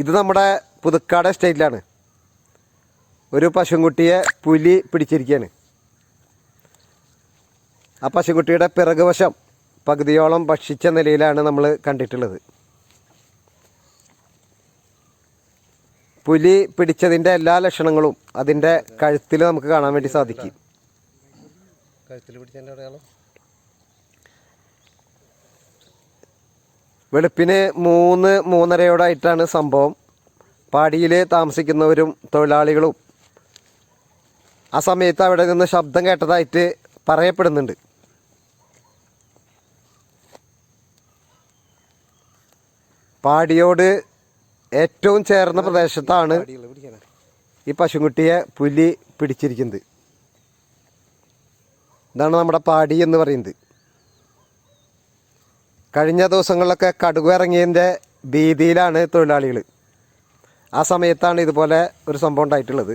ഇത് നമ്മുടെ പുതുക്കാട് എസ്റ്റേറ്റിലാണ്. ഒരു പശുക്കുട്ടിയെ പുലി പിടിച്ചിരിക്കുകയാണ് ആ പശുക്കുട്ടിയുടെ പിറകുവശം പകുതിയോളം ഭക്ഷിച്ച നിലയിലാണ് നമ്മൾ കണ്ടിട്ടുള്ളത്. പുലി പിടിച്ചതിന്റെ എല്ലാ ലക്ഷണങ്ങളും അതിന്റെ കഴുത്തിൽ നമുക്ക് കാണാൻ വേണ്ടി സാധിക്കും. കഴുത്തിൽ പിടിച്ചതിന്റെ വെളുപ്പിന് മൂന്ന് മൂന്നരയോടായിട്ടാണ് സംഭവം. പാടിയിൽ താമസിക്കുന്നവരും തൊഴിലാളികളും. ആ സമയത്ത് അവിടെ നിന്ന് ശബ്ദം കേട്ടതായിട്ട് പറയപ്പെടുന്നുണ്ട്. പാടിയോട് ഏറ്റവും ചേർന്ന പ്രദേശത്താണ് ഈ പശുക്കുട്ടിയെ പുലി പിടിച്ചിരിക്കുന്നത്. ഇതാണ് നമ്മുടെ പാടി എന്ന് പറയുന്നത്. കഴിഞ്ഞ ദിവസങ്ങളിലൊക്കെ കടുക് ഇറങ്ങിയതിന്റെ ഭീതിയിലാണ് തൊഴിലാളികൾ ആ സമയത്താണ് ഇതുപോലെ ഒരു സംഭവം ഉണ്ടായിട്ടുള്ളത്.